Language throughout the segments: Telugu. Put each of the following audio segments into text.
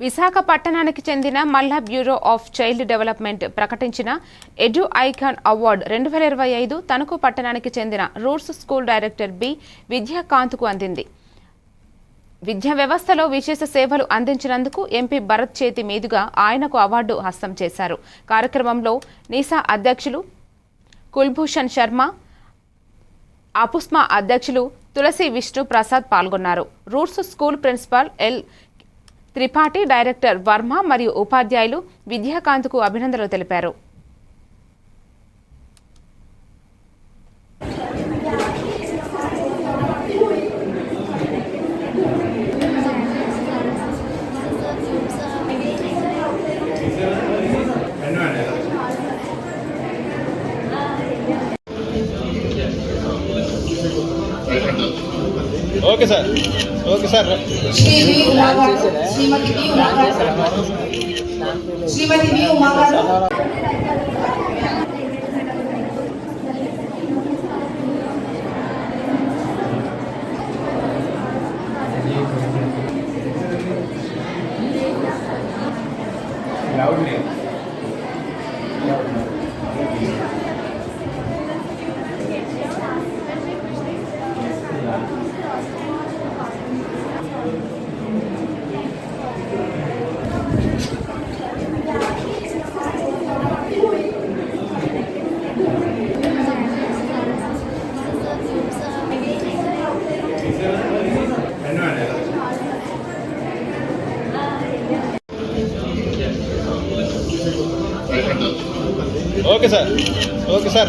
విశాఖ పట్టణానికి చెందిన Malla bureau of child development ప్రకటించిన ఎడ్యు ఐకాన్ అవార్డు రెండు వేల ఇరవై ఐదు తణుకు పట్టణానికి చెందిన రూట్స్ స్కూల్ డైరెక్టర్ బి విద్యాకాంత్కు అందింది. విద్యా వ్యవస్థలో విశేష సేవలు అందించినందుకు ఎంపీ భరత్ చేతి మీదుగా ఆయనకు అవార్డు హస్తం చేశారు. కార్యక్రమంలో నీసా అధ్యక్షులు కుల్భూషణ్ శర్మ అపుస్మా అధ్యక్షులు తులసి విష్ణు ప్రసాద్ పాల్గొన్నారు. Roots school principal L Tripathi director Varma మరియు ఉపాధ్యాయులు విద్యాకాంత్కు అభినందనలు తెలిపారు Thank you. Okay sir. Shri V Uma గారు Shrimati okay sir okay sir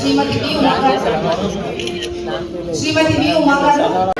Shrimati Shrimati